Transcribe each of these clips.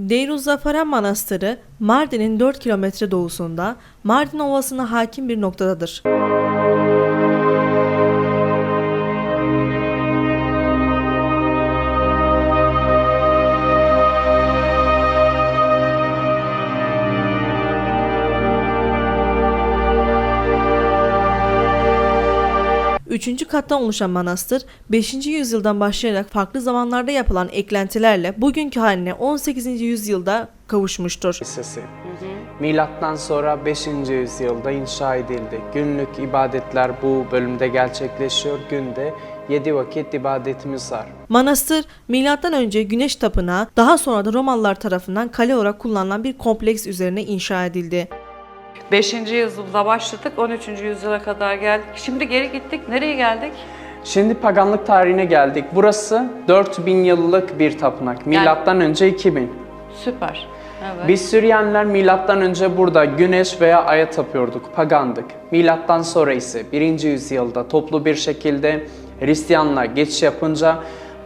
Deyruzzafaran Manastırı, Mardin'in 4 kilometre doğusunda, Mardin Ovası'na hakim bir noktadadır. Üçüncü kattan oluşan manastır, 5. yüzyıldan başlayarak farklı zamanlarda yapılan eklentilerle bugünkü haline 18. yüzyılda kavuşmuştur. Lisesi. Milattan sonra 5. yüzyılda inşa edildi. Günlük ibadetler bu bölümde gerçekleşiyor. Günde 7 vakit ibadetimiz var. Manastır, M.Ö. Güneş Tapınağı, daha sonra da Romalılar tarafından kale olarak kullanılan bir kompleks üzerine inşa edildi. 5. yüzyılda başladık, 13. yüzyıla kadar geldik. Şimdi geri gittik. Nereye geldik? Şimdi paganlık tarihine geldik. Burası 4000 yıllık bir tapınak. Milattan önce 2000. Süper. Evet. Biz Süryaniler milattan önce burada güneş veya aya tapıyorduk, pagandık. Milattan sonra ise 1. yüzyılda toplu bir şekilde Hristiyanlığa geçiş yapınca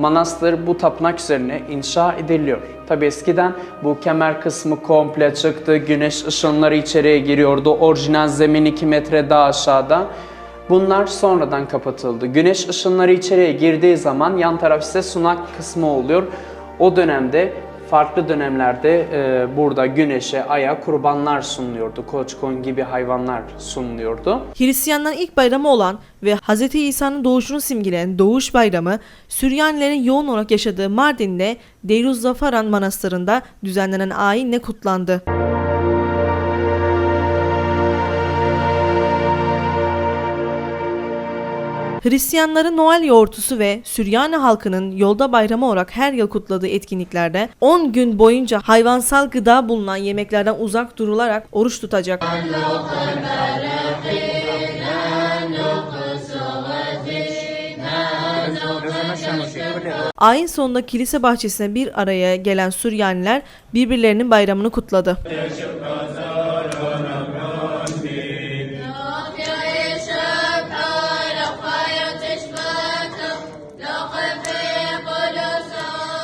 manastır bu tapınak üzerine inşa ediliyor. Tabi eskiden bu kemer kısmı komple çıktı, güneş ışınları içeriye giriyordu, orijinal zemin 2 metre daha aşağıda. Bunlar sonradan kapatıldı. Güneş ışınları içeriye girdiği zaman yan taraf ise sunak kısmı oluyor. O dönemde farklı dönemlerde e, burada güneşe, aya kurbanlar sunuluyordu. Koçkon gibi hayvanlar sunuluyordu. Hristiyanların ilk bayramı olan ve Hz. İsa'nın doğuşunu simgeleyen Doğuş Bayramı, Süryanilerin yoğun olarak yaşadığı Mardin'de Deyruzzafaran Manastırı'nda düzenlenen ayinle kutlandı. Hristiyanların Noel yoğurtusu ve Süryani halkının yolda bayramı olarak her yıl kutladığı etkinliklerde 10 gün boyunca hayvansal gıda bulunan yemeklerden uzak durularak oruç tutacak. Ayin sonunda kilise bahçesine bir araya gelen Süryaniler birbirlerinin bayramını kutladı.